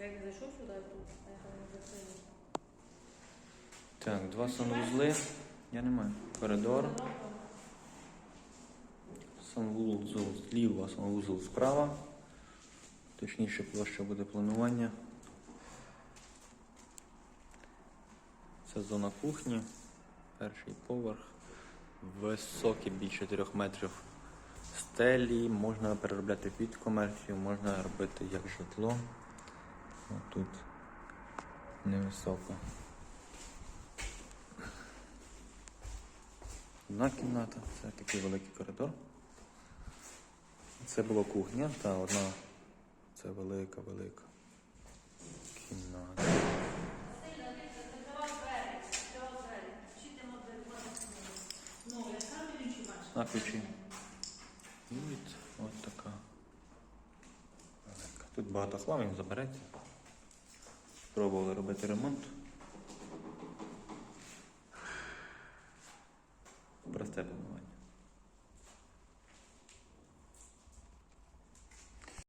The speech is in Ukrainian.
Як зайшов сюди, а я там не закрила. Так, два санвузли. Я не маю. Коридор. Санвузол зліва, санвузол справа. Точніше площа буде планування. Це зона кухні. Перший поверх. Високий, більше 4 метрів стелі. Можна переробляти під комерцію, можна робити як житло. Тут невисоко. Одна кімната, це такий великий коридор. Це була кухня та одна. Це велика, велика кімната. Ну? На ключі. І от така. велика. Тут багато хламів забереться. Пробували робити ремонт. Просте планування.